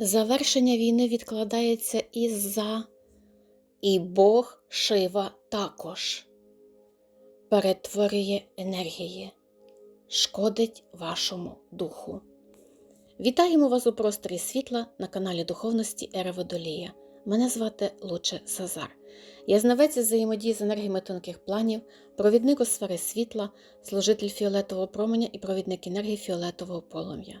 Завершення війни відкладається із-за, і Бог Шива також перетворює енергії, шкодить вашому духу. Вітаємо вас у просторі світла на каналі Духовності Ери Водолія. Мене звати Луче Сазар. Я знавець взаємодії з енергіями тонких планів, провідник у сфери світла, служитель фіолетового променя і провідник енергії фіолетового полум'я.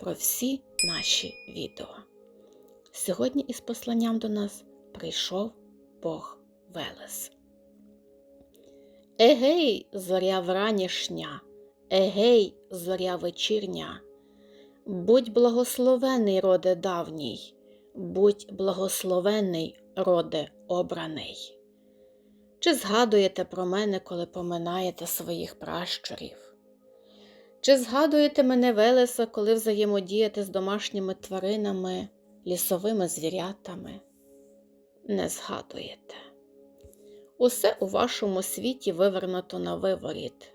про всі наші відео. Сьогодні із посланням до нас прийшов Бог Велес. Егей, зоря вранішня, егей, зоря вечірня, будь благословений, роде давній, будь благословений, роде обраний. Чи згадуєте про мене, коли поминаєте своїх пращурів? Чи згадуєте мене Велеса, коли взаємодієте з домашніми тваринами, лісовими звірятами? Не згадуєте. Усе у вашому світі вивернуто на виворіт.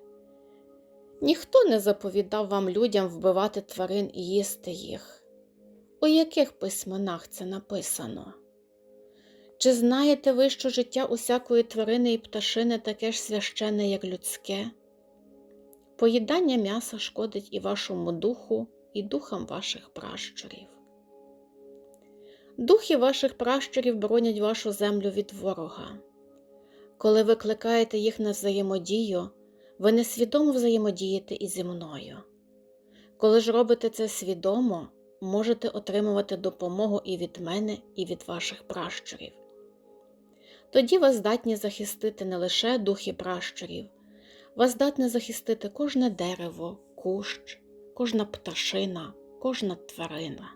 Ніхто не заповідав вам людям вбивати тварин і їсти їх. У яких письменах це написано? Чи знаєте ви, що життя усякої тварини і пташини таке ж священне, як людське? Поїдання м'яса шкодить і вашому духу, і духам ваших пращурів. Духи ваших пращурів боронять вашу землю від ворога. Коли ви кликаєте їх на взаємодію, ви несвідомо взаємодієте і зі мною. Коли ж робите це свідомо, можете отримувати допомогу і від мене, і від ваших пращурів. Тоді вас здатні захистити не лише духи пращурів, вас здатне захистити кожне дерево, кущ, кожна пташина, кожна тварина.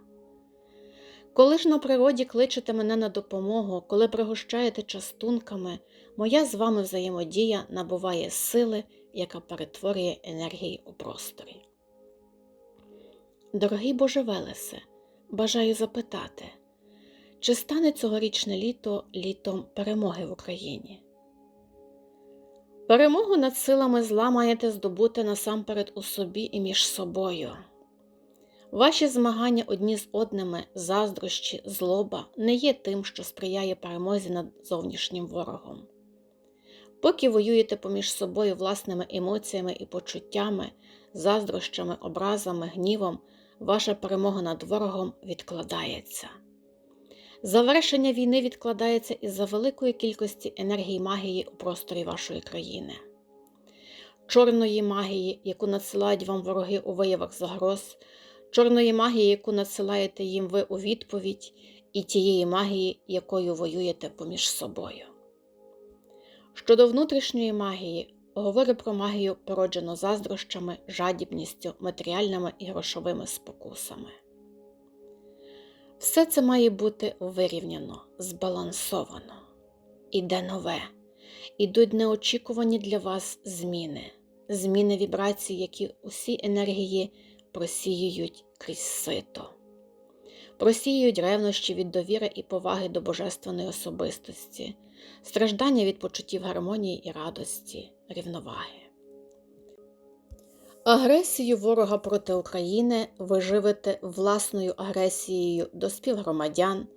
Коли ж на природі кличете мене на допомогу, коли пригощаєте частунками, моя з вами взаємодія набуває сили, яка перетворює енергії у просторі. Дорогий Боже Велесе, бажаю запитати, чи стане цьогорічне літо літом перемоги в Україні? Перемогу над силами зла маєте здобути насамперед у собі і між собою. Ваші змагання одні з одними, заздрощі, злоба не є тим, що сприяє перемозі над зовнішнім ворогом. Поки воюєте поміж собою власними емоціями і почуттями, заздрощами, образами, гнівом, ваша перемога над ворогом відкладається. Завершення війни відкладається із-за великої кількості енергії магії у просторі вашої країни, чорної магії, яку надсилають вам вороги у виявах загроз, чорної магії, яку надсилаєте їм ви у відповідь, і тієї магії, якою воюєте поміж собою. Щодо внутрішньої магії, говорю про магію, породжену заздрощами, жадібністю, матеріальними і грошовими спокусами. Все це має бути вирівняно, збалансовано. Іде нове, ідуть неочікувані для вас зміни, зміни вібрацій, які усі енергії просіюють крізь сито, просіюють ревнощі від довіри і поваги до божественної особистості, страждання від почуттів гармонії і радості, рівноваги. Агресію ворога проти України ви живете власною агресією до співгромадян,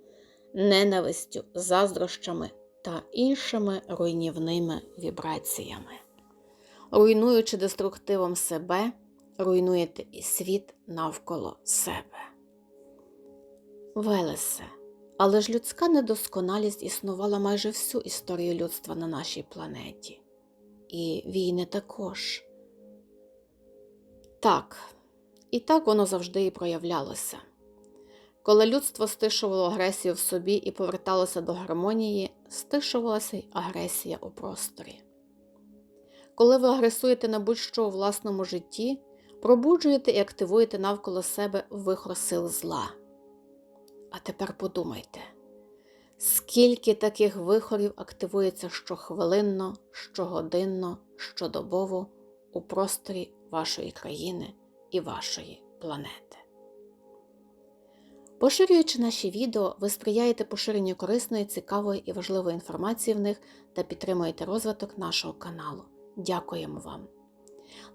ненавистю, заздрощами та іншими руйнівними вібраціями. Руйнуючи деструктивом себе, руйнуєте і світ навколо себе. Велесе, але ж людська недосконалість існувала майже всю історію людства на нашій планеті. І війни також. Так, і так воно завжди і проявлялося. Коли людство стишувало агресію в собі і поверталося до гармонії, стишувалася й агресія у просторі. Коли ви агресуєте на будь-що у власному житті, пробуджуєте і активуєте навколо себе вихор сил зла. А тепер подумайте, скільки таких вихорів активується щохвилинно, щогодинно, щодобово у просторі вашої країни і вашої планети. Поширюючи наші відео, ви сприяєте поширенню корисної, цікавої і важливої інформації в них та підтримуєте розвиток нашого каналу. Дякуємо вам!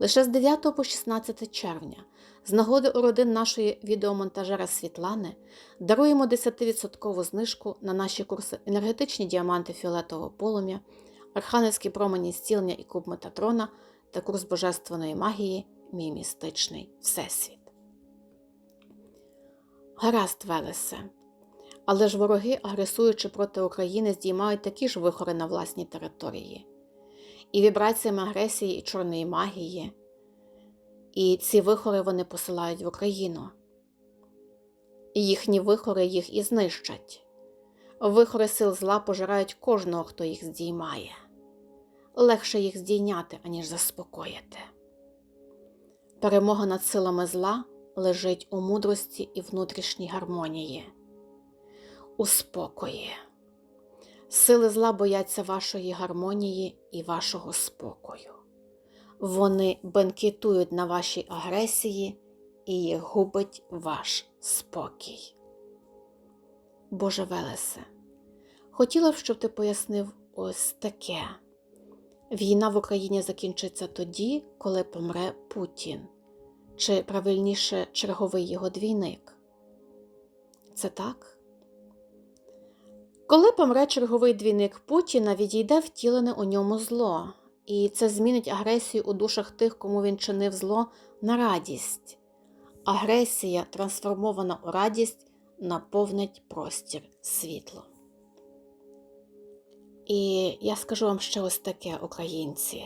Лише з 9 по 16 червня, з нагоди у родин нашої відеомонтажера Світлани, даруємо 10% знижку на наші курси енергетичні діаманти фіолетового полум'я, архангельські промені зцілення і куб Метатрона та курс божественної магії Мій містичний Всесвіт. Гаразд, Велесе. Але ж вороги, агресуючи проти України, здіймають такі ж вихори на власній території. І вібраціями агресії і чорної магії. І ці вихори вони посилають в Україну. І їхні вихори їх і знищать. Вихори сил зла пожирають кожного, хто їх здіймає. Легше їх здійняти, аніж заспокоїти. Перемога над силами зла лежить у мудрості і внутрішній гармонії, у спокої. Сили зла бояться вашої гармонії і вашого спокою. Вони бенкетують на вашій агресії і губить ваш спокій. Боже Велесе, хотіла б, щоб ти пояснив ось таке. Війна в Україні закінчиться тоді, коли помре Путін, чи правильніше черговий його двійник. Це так? Коли помре черговий двійник Путіна, відійде втілене у ньому зло, і це змінить агресію у душах тих, кому він чинив зло, на радість. Агресія, трансформована у радість, наповнить простір світлом. І я скажу вам ще ось таке, українці.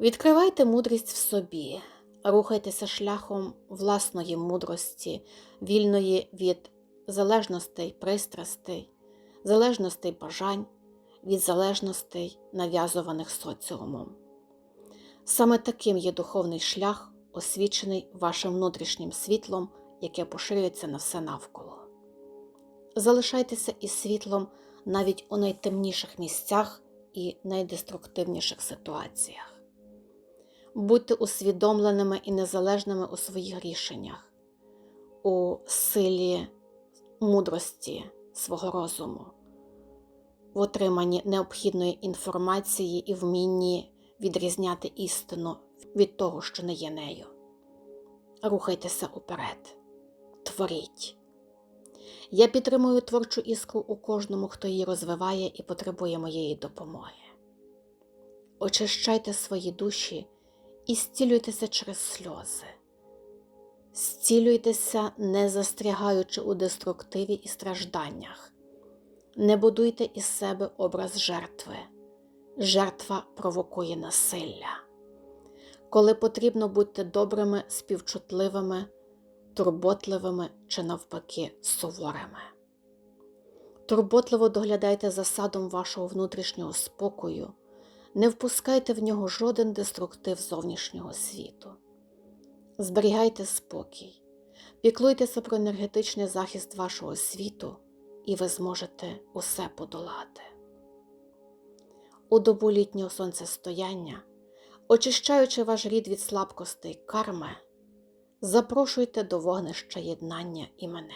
Відкривайте мудрість в собі, рухайтеся шляхом власної мудрості, вільної від залежностей, пристрастей, залежностей бажань, від залежностей, нав'язуваних соціумом. Саме таким є духовний шлях, освічений вашим внутрішнім світлом, яке поширюється на все навколо. Залишайтеся із світлом навіть у найтемніших місцях і найдеструктивніших ситуаціях. Будьте усвідомленими і незалежними у своїх рішеннях, у силі мудрості свого розуму, в отриманні необхідної інформації і вмінні відрізняти істину від того, що не є нею. Рухайтеся уперед, творіть. Я підтримую творчу іскру у кожному, хто її розвиває і потребує моєї допомоги. Очищайте свої душі і зцілюйтеся через сльози. Зцілюйтеся, не застрягаючи у деструктиві і стражданнях. Не будуйте із себе образ жертви. Жертва провокує насилля. Коли потрібно будьте добрими, співчутливими турботливими чи, навпаки, суворими. Турботливо доглядайте за садом вашого внутрішнього спокою, не впускайте в нього жоден деструктив зовнішнього світу. Зберігайте спокій, піклуйтеся про енергетичний захист вашого світу, і ви зможете усе подолати. У добу літнього сонцестояння, очищаючи ваш рід від слабкостей карми, запрошуйте до вогнища єднання і мене.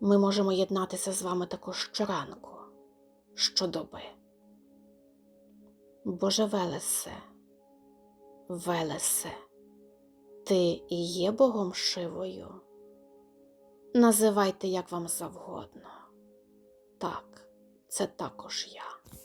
Ми можемо єднатися з вами також щоранку, щодоби. Боже Велесе, Велесе, ти і є Богом Шивою? Називайте як вам завгодно. Так, це також я.